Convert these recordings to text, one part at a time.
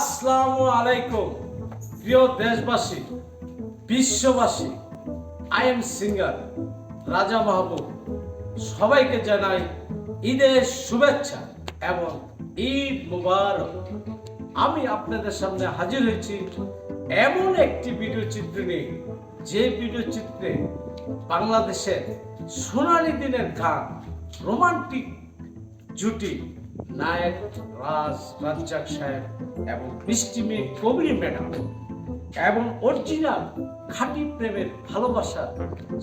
আসসালামু আলাইকুম। প্রিয় দেশবাসী, বিশ্ববাসী আই এম সিঙ্গার রাজা মাহবুব। সবাইকে জানাই ঈদের শুভেচ্ছা এবং ঈদ মুবারক। আমি আপনাদের সামনে হাজির হয়েছি এমন একটি ভিডিও চিত্র নিয়ে। যে ভিডিও চিত্রে বাংলাদেশের সোনালী দিনের গান, রোমান্টিক জুটি নায়ক, রাজ, রাজ্জাক সাহেব এবং মিষ্টি মেয়ে কবির ম্যাডাম এবং অরিজিনাল খাঁটি প্রেমের ভালোবাসা,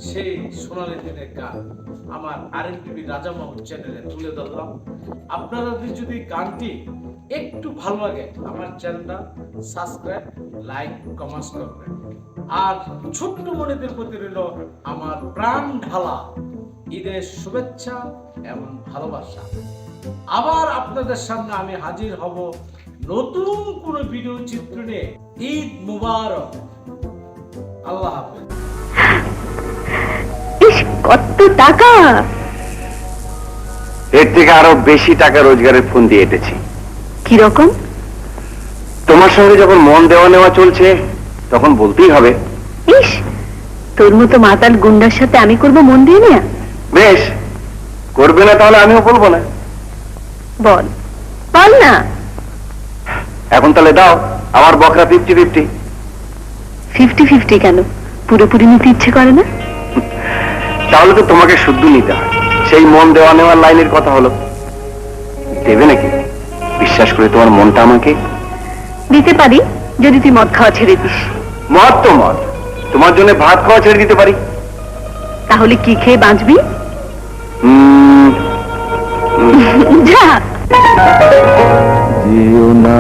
সেই সোনালী দিনের গান আমার আর এন টিভি রাজা মাহুর চ্যানেলে তুলে ধরলাম। আপনারা যদি গানটি একটু ভালো লাগে, আমার চ্যানেলটা সাবস্ক্রাইব, লাইক, কমেন্টস করবেন। আর ছোট্ট মনেদের প্রতি রইল আমার প্রাণ ঢালা ঈদের শুভেচ্ছা এবং ভালোবাসা। আবার আপনাদের সামনে আমি হাজির হব নতুন কোন ভিডিও চিত্র নিয়ে। ঈদ মুবারক। আল্লাহ হাফেজ। কত টাকা! এর থেকে আরও বেশি টাকা রোজগারের ফোন দিয়ে এটেছি। কীরকম তোমার সঙ্গে যখন মন দেওয়া নেওয়া চলছে তখন বলতেই হবে। ইস তোর মতো মাতাল গুন্ডার সাথে আমি করব মন দিয়ে নেয়া? বেশ করবে না তাহলে আমিও বলব না। বল। বল না। এখন তাহলে দাও আমার বকরা ফিফটি ফিফটি ফিফটি ফিফটি কেন? পুরোপুরি নিতে ইচ্ছে করে না? তাহলে তো তোমাকে শুদ্ধ নিতে হয়। সেই মন দেওয়া নেওয়ার লাইনের কথা হলো। দেবে নাকি? বিশ্বাস করে তোমার মনটা আমাকে? দিতে পারি যদি তুই মদ খাওয়া ছেড়ে দিস। মত তো মত তোমার জন্য ভাত খাওয়া ছেড়ে দিতে পারি। তাহলে কি খেয়ে বাঁচবি? উম, যা যেও না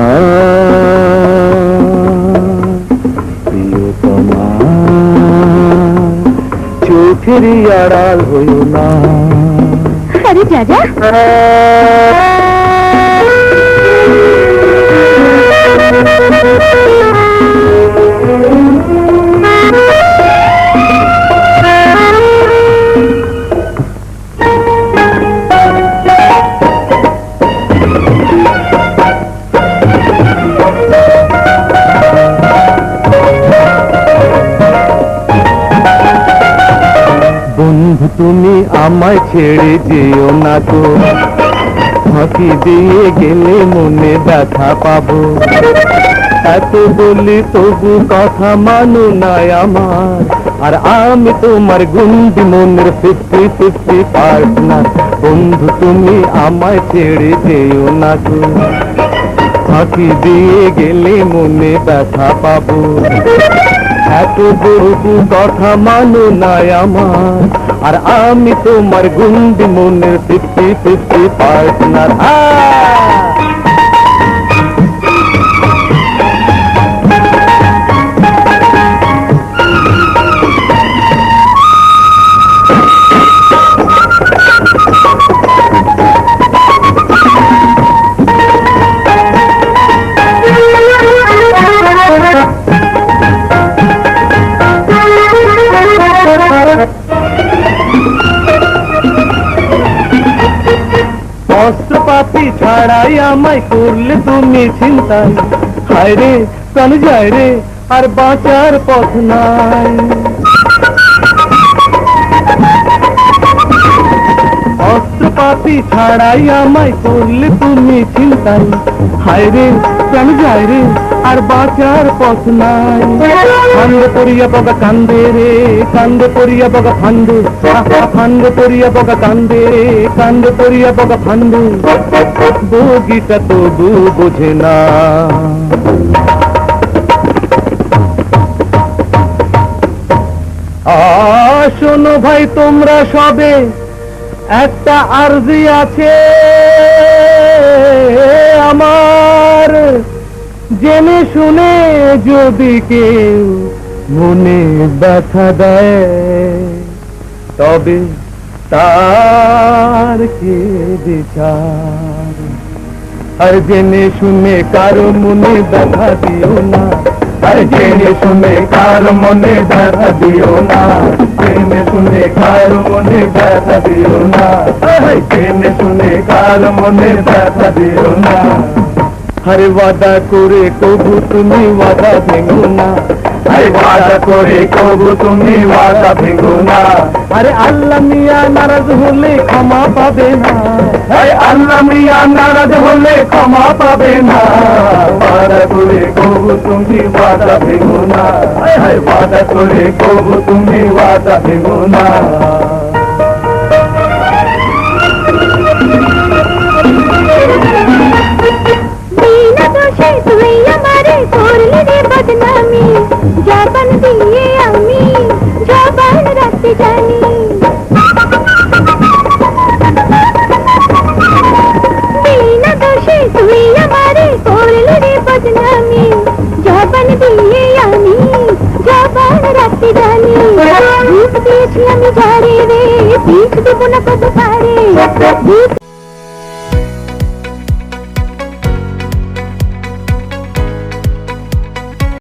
প্রিয়তমা চোখের আড়াল হইও না আরে যা যা বন্ধু তুমি আমায় ছেড়ে যেও না তো ফাঁকি দিয়ে গেলে মনে ব্যথা পাবো। এত বলি তবু কথা মানো নাই আমার। আর আমি তোমার গুন্ডি মনের ফিফটি ফিফটি পার্টনার। বন্ধু, তুমি আমায় ছেড়ে যেও না তো ফাঁকি দিয়ে গেলে মনে ব্যথা পাবো। এত বহু কথা মানো নাই আমার। আর আমি তোমার গুন্ডি মনের ফিফটি ফিফটি পার্টনার অস্ত্রপাতি ছাড়াই আমায় করলে তুমি চিন্তাই হায় রে, প্রাণ যায় রে, আর বাঁচার পথ নাই। অস্ত্রপাতি ছাড়াই আমায় করলে তুমি চিন্তাই হায় রে প্রাণ যায় রে আর বাঁচার পথ নাই। ফান্দে পড়িয়া বগা কান্দে রে কান্দে পড়িয়া বগা ফান্দে। আহা, ফান্দে পড়িয়া বগা কান্দে রে কান্দে পড়িয়া বগা ফান্দে। বগিটা তবু বোঝে না। শোনো ভাই তোমরা সবে একটা আরজি আছে। আমার। জেনে শুনে যদি কেউ মনে ব্যথা দেয়, তবে তার কে বিচার? আর জেনে শুনে কারও মনে ব্যথা দিও না। আর জেনে শুনে কার মনে ব্যথা দিও না জেনে শুনে কার মনে ব্যথা দিও না আর জেনে শুনে কার মনে ব্যথা দিও না আরে ওয়াদা করে কবু তুমি ওয়াদা ভেঙো না আরে ওয়াদা করে কবু তুমি ওয়াদা ভেঙো না। আরে আল্লাহ মিয়া নারাজ হলে ক্ষমা পাবে না। আরে আল্লাহ মিয়া নারাজ হলে ক্ষমা পাবে না। ওয়াদা করে কবু তুমি ওয়াদা ভেঙো না। আরে ওয়াদা করে কবু তুমি ওয়াদা ভেঙো না। বিনা আমারে করলি বদনামি। জবান দিয়ে আমি, জবান রাখতে জানি। বিনা দোষে তুই আমারে করলি জানি। দিয়েছি আমি যারে রে পিঠ দেবো না কত পারে।